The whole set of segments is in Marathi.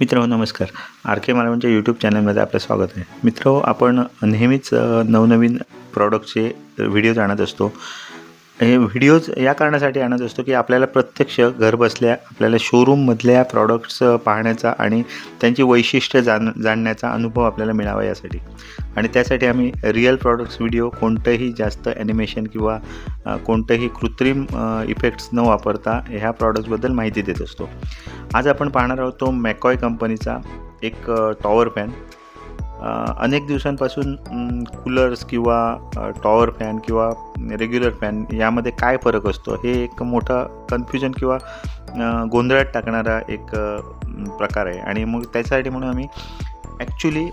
मित्र नमस्कार. आर के मालवणच्या यूट्यूब चॅनलमध्ये आपलं स्वागत आहे. मित्र आपण नेहमीच नवनवीन प्रॉडक्टचे व्हिडिओ जाणत असतो. हे व्हिडिओज या कारणासाठी आणत असतो की आपल्याला प्रत्यक्ष घरबसल्या आपल्याला शोरूममधल्या प्रॉडक्ट्स पाहण्याचा आणि त्यांची वैशिष्ट्य जाण जाणण्याचा अनुभव आपल्याला मिळावा यासाठी. आणि त्यासाठी आम्ही रिअल प्रॉडक्ट्स व्हिडिओ कोणतंही जास्त ॲनिमेशन किंवा कोणतंही कृत्रिम इफेक्ट्स न वापरता ह्या प्रॉडक्ट्सबद्दल माहिती देत असतो. आज आपण पाहणार आहोत तो मॅकॉय कंपनीचा एक टॉवर फॅन अनेक दिवसांपासून कूलर्स किंवा टॉवर फॅन किंवा रेग्युलर फॅन यामध्ये काय फरक असतो? हे एक मोठा कन्फ्युजन किंवा गोंधळात टाकणारा एक प्रकार आहे. आणि मग त्याच्यासाठी म्हणून आम्ही ॲक्च्युली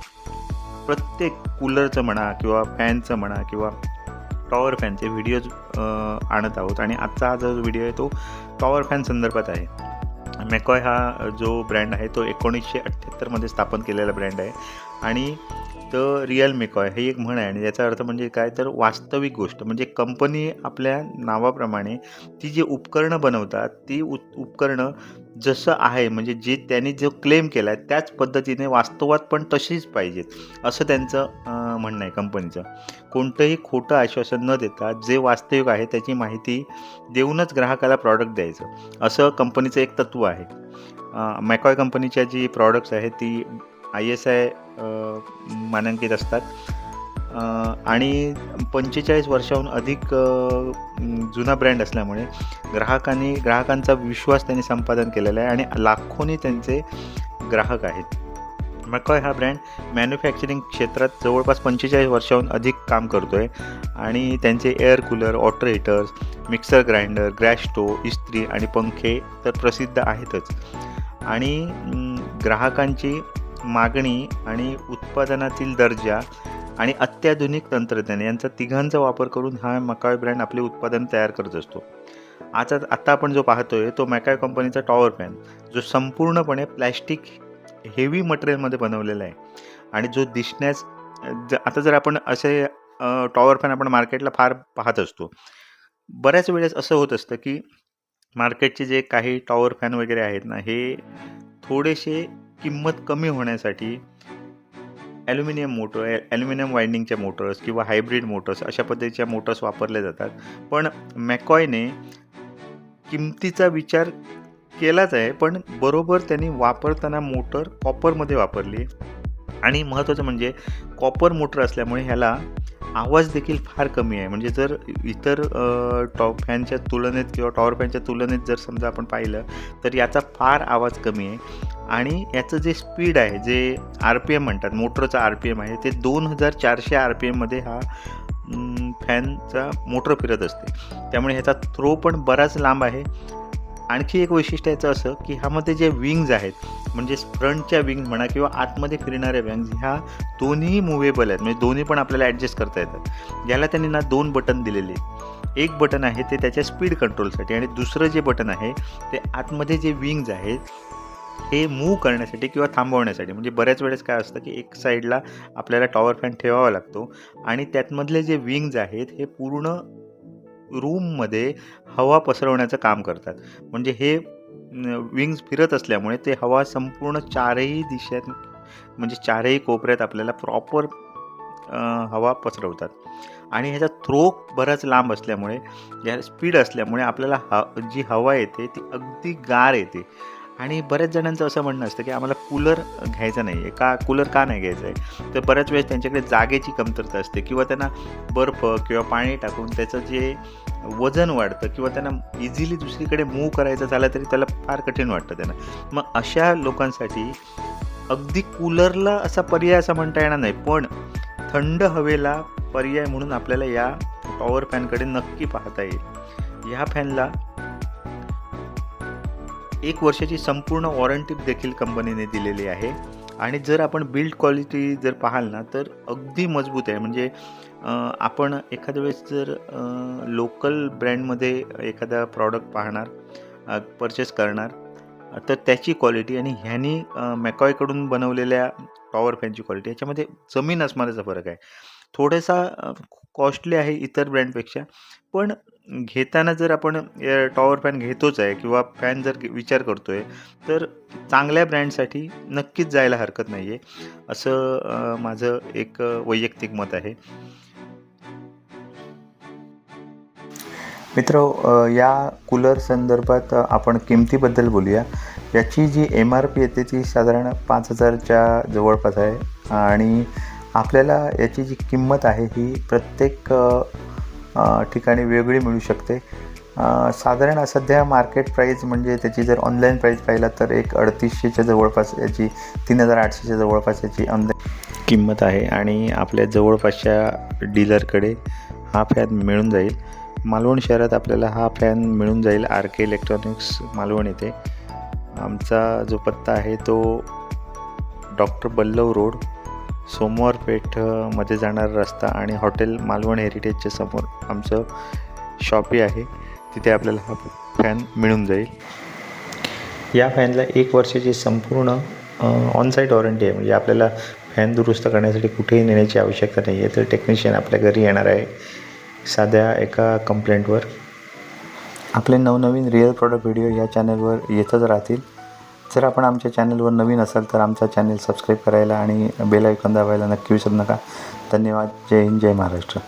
प्रत्येक कूलरचं म्हणा किंवा फॅनचं म्हणा किंवा टॉवर फॅनचे व्हिडिओज आणत आहोत. आणि आजचा हा जो व्हिडिओ आहे तो टॉवर फॅन संदर्भात आहे. मॅकॉय हा जो ब्रँड आहे तो एकोणीसशे अठ्ठ्याहत्तरमध्ये स्थापन केलेला ब्रँड आहे. आणि तर रिअल मेकॉय हे एक म्हण आहे. आणि याचा अर्थ म्हणजे काय? तर वास्तविक गोष्ट म्हणजे कंपनी आपल्या नावाप्रमाणे ती जी उपकरणं बनवतात ती उ उपकरणं जसं आहे म्हणजे जे त्यांनी जो क्लेम केला आहे त्याच पद्धतीने वास्तवात पण तशीच पाहिजेत असं त्यांचं म्हणणं आहे कंपनीचं. कोणतंही खोटं आश्वासन न देता जे वास्तविक आहे त्याची माहिती देऊनच ग्राहकाला प्रॉडक्ट द्यायचं. असं कंपनीचं एक तत्त्व आहे. मॅकॉय कंपनीच्या जी प्रॉडक्ट्स आहेत ती आय एस आय मानांकित असतात. आणि पंचेचाळीस वर्षाहून अधिक जुना ब्रँड असल्यामुळे ग्राहकांनी ग्राहकांचा विश्वास त्यांनी संपादन केलेला आहे आणि लाखोनी त्यांचे ग्राहक आहेत. मॅकॉय हा ब्रँड मॅन्युफॅक्चरिंग क्षेत्रात जवळपास पंचेचाळीस वर्षाहून अधिक काम करतो आहे आणि त्यांचे air cooler water heaters mixer grinder ग्रॅश stove इस्त्री आणि पंखे तर प्रसिद्ध आहेतच. आणि ग्राहकांची मागणी आणि उत्पादनातील दर्जा आणि अत्याधुनिक तंत्रज्ञान यांचा तिघांचा वापर करून हा मकाय ब्रँड आपले उत्पादन तयार करत असतो. आता आता आपण जो पाहतोय तो मॅकाय कंपनीचा टॉवर फॅन जो संपूर्णपणे प्लॅस्टिक हेवी मटेरियलमध्ये बनवलेला आहे. आणि जो दिसण्यास ज आता जर आपण असे टॉवर फॅन आपण मार्केटला फार पाहत असतो. बऱ्याच वेळेस असं होत असतं की मार्केटचे जे काही टॉवर फॅन वगैरे आहेत ना हे थोडेसे किंमत कमी होण्यासाठी ॲल्युमिनियम मोटर ॲल्युमिनियम वाइंडिंगच्या मोटर्स किंवा हायब्रिड मोटर्स अशा पद्धतीच्या मोटर्स वापरल्या जातात. पण मॅकॉयने किमतीचा विचार केलाच आहे पण बरोबर त्यांनी वापरताना मोटर कॉपरमध्ये वापरली. आणि महत्त्वाचं म्हणजे कॉपर मोटर असल्यामुळे ह्याला आवाज देखील फार कमी आहे. म्हणजे जर इतर टॉप फॅनच्या तुलनेत किंवा टॉवर फॅनच्या तुलनेत जर समजा आपण पाहिलं तर याचा फार आवाज कमी आहे. आणि याचं जे स्पीड आहे जे आर पी एम म्हणतात मोटरचं आर पी एम आहे ते दोन हजार चारशे आर पी एममध्ये हा फॅनचा मोटर फिरत असते. त्यामुळे ह्याचा थ्रो पण बराच लांब आहे. आणखी एक वैशिष्ट्य याचं असं की ह्यामध्ये जे विंग्ज आहेत म्हणजे फ्रंटच्या विंग म्हणा किंवा आतमध्ये फिरणाऱ्या विंग्ज ह्या दोन्ही मुव्हेबल आहेत. म्हणजे दोन्ही पण आपल्याला ॲडजस्ट करता येतात. याला त्यांनी ना दोन बटन दिलेले. आहेत. एक बटन आहे ते त्याच्या स्पीड कंट्रोलसाठी आणि दुसरं जे बटन आहे ते आतमध्ये जे विंग्ज आहेत हे मूव करण्यासाठी किंवा थांबवण्यासाठी. म्हणजे बऱ्याच वेळेस काय असतं की एक साईडला आपल्याला टॉवर फॅन ठेवावा लागतो आणि त्यातमधले जे विंग्ज आहेत हे पूर्ण रूममध्ये हवा पसरवण्याचं काम करतात. म्हणजे हे विंग्ज फिरत असल्यामुळे ते हवा संपूर्ण चारही दिशेत म्हणजे चारही कोपऱ्यात आपल्याला प्रॉपर हवा पसरवतात. आणि ह्याचा थ्रो बराच लांब असल्यामुळे या स्पीड असल्यामुळे आपल्याला ह जी हवा येते ती अगदी गार येते. आणि बऱ्याच जणांचं असं म्हणणं असतं की आम्हाला कूलर घ्यायचा नाही आहे का कूलर का नाही घ्यायचं आहे? तर बऱ्याच वेळेस त्यांच्याकडे जागेची कमतरता असते किंवा त्यांना बर्फ किंवा पाणी टाकून त्याचं जे वजन वाढतं किंवा त्यांना इझिली दुसरीकडे मूव्ह करायचं झालं तरी त्याला फार कठीण वाटतं त्यांना. मग अशा लोकांसाठी अगदी कूलरला असा पर्याय असा म्हणता येणार नाही पण थंड हवेला पर्याय म्हणून आपल्याला या पॉवर फॅनकडे नक्की पाहता येईल. ह्या फॅनला एक वर्षाची संपूर्ण वॉरंटी देखील कंपनीने दिलेली आहे. आणि जर आपण बिल्ड क्वालिटी जर पाहाल ना तर अगदी मजबूत आहे. म्हणजे आपण एखाद्या वेळेस जर लोकल ब्रँडमध्ये एखादा प्रॉडक्ट पाहणार परचेस करणार तर त्याची क्वालिटी आणि ह्यानी मॅकॉयकडून बनवलेल्या टॉवर फॅनची क्वालिटी याच्यामध्ये जमीन अस्मानाचा फरक आहे. थोडासा कॉस्टली आहे इतर ब्रँडपेक्षा पण घेताना जर आपण टॉवर फॅन घेतोच आहे किंवा फॅन जर विचार करतो आहे तर चांगल्या ब्रँडसाठी नक्कीच जायला हरकत नाही आहे असं माझं एक वैयक्तिक मत आहे. मित्र या कूलर संदर्भात आपण किमतीबद्दल बोलूया. याची जी एम आर पी येते ती साधारण पाच हजारच्या जवळपास आहे. आणि आपल्याला याची जी किंमत आहे ही प्रत्येक ठिकाणी वेगळी मिळू शकते. साधारण सध्या मार्केट प्राईस म्हणजे त्याची जर ऑनलाईन प्राईस पाहिला तर एक अडतीसशेच्या जवळपास याची तीन हजार आठशेच्या जवळपास याची ऑनलाईन किंमत आहे आणि आपल्या जवळपासच्या डीलरकडे हा फॅन मिळून जाईल. मालवण शहरात आपल्याला हा फॅन मिळून जाईल. आर के इलेक्ट्रॉनिक्स मालवण येथे. आमचा जो पत्ता आहे तो डॉक्टर बल्लव रोड सोमवार पेठमध्ये जाणारा रस्ता आणि हॉटेल मालवण हेरिटेजच्या समोर आमचं शॉपी आहे. तिथे आपल्याला हा फॅन मिळून जाईल. या फॅनला एक वर्षाची संपूर्ण ऑन साईट वॉरंटी आहे. म्हणजे आपल्याला फॅन दुरुस्त करण्यासाठी कुठेही नेण्याची आवश्यकता नाही आहे. तर टेक्निशियन आपल्या घरी येणार आहे. साध्या एका कंप्लेंटवर आपले नवनवीन रिअल प्रॉडक्ट व्हिडिओ या चॅनलवर येतच राहतील. जर आपण आमच्या चॅनलवर नवीन असाल तर आमचा चॅनल सबस्क्राईब करायला आणि बेल ऐकून दाबायला नक्की विसरू नका. धन्यवाद. जय हिंद जय महाराष्ट्र.